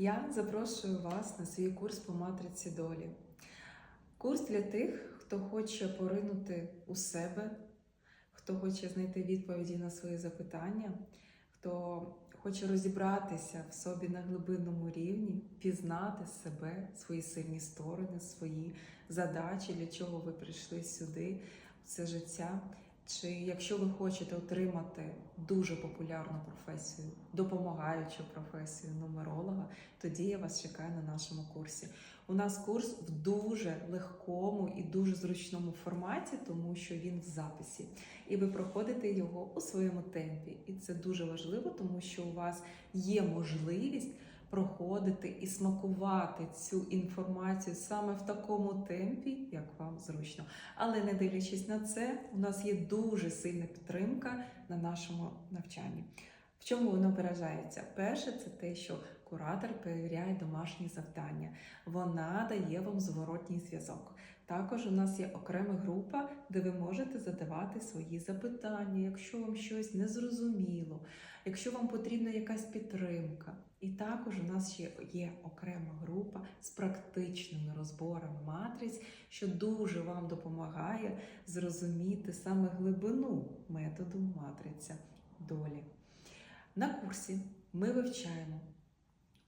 Я запрошую вас на свій курс по матриці долі. Курс для тих, хто хоче поринути у себе, хто хоче знайти відповіді на свої запитання, хто хоче розібратися в собі на глибинному рівні, пізнати себе, свої сильні сторони, свої задачі, для чого ви прийшли сюди, в це життя. Чи якщо ви хочете отримати дуже популярну професію, допомагаючу професію нумеролога, тоді я вас чекаю на нашому курсі. У нас курс в дуже легкому і дуже зручному форматі, тому що він в записі, і ви проходите його у своєму темпі. І це дуже важливо, тому що у вас є можливість проходити і смакувати цю інформацію саме в такому темпі, як вам зручно. Але не дивлячись на це, у нас є дуже сильна підтримка на нашому навчанні. В чому воно виражається? Перше, це те, що куратор перевіряє домашні завдання. Вона дає вам зворотній зв'язок. Також у нас є окрема група, де ви можете задавати свої запитання, якщо вам щось незрозуміло, якщо вам потрібна якась підтримка. І також у нас ще є окрема група з практичними розборами матриць, що дуже вам допомагає зрозуміти саме глибину методу матриця долі. На курсі ми вивчаємо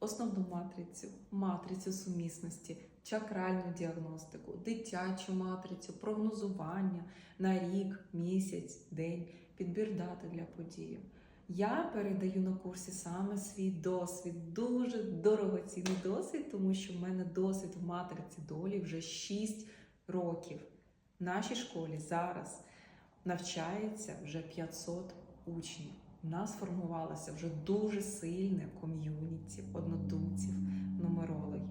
основну матрицю, матрицю сумісності, чакральну діагностику, дитячу матрицю, прогнозування на рік, місяць, день, підбір дати для події. Я передаю на курсі саме свій досвід, дуже дорогоцінний досвід, тому що в мене досвід в матриці долі вже 6 років. В нашій школі зараз навчається вже 500 учнів. У нас формувалося вже дуже сильне ком'юніті однодумців, нумерологів.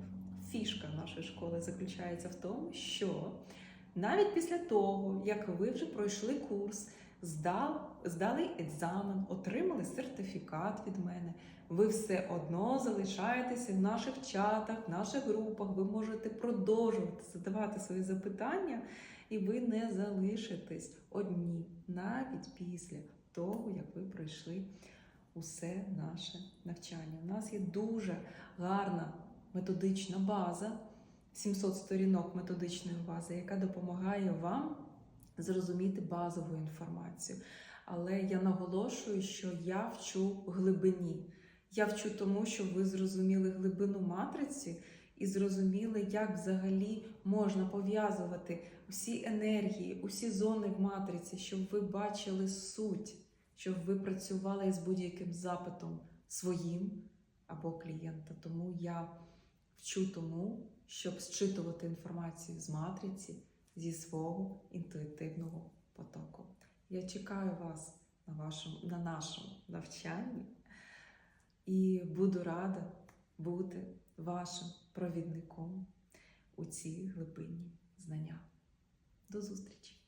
Фішка нашої школи заключається в тому, що навіть після того, як ви вже пройшли курс, здав, здали екзамен, отримали сертифікат від мене, ви все одно залишаєтеся в наших чатах, в наших групах, ви можете продовжувати задавати свої запитання, і ви не залишитесь одні навіть після того, як ви пройшли усе наше навчання. У нас є дуже гарна методична база, 700 сторінок методичної бази, яка допомагає вам зрозуміти базову інформацію. Але я наголошую, що я вчу глибині. Я вчу тому, щоб ви зрозуміли глибину матриці і зрозуміли, як взагалі можна пов'язувати усі енергії, усі зони в матриці, щоб ви бачили суть, щоб ви працювали з будь-яким запитом своїм або клієнта. Тому я вчу тому, щоб зчитувати інформацію з матриці зі свого інтуїтивного потоку. Я чекаю вас на, вашому, на нашому навчанні і буду рада бути вашим провідником у цій глибині знання. До зустрічі!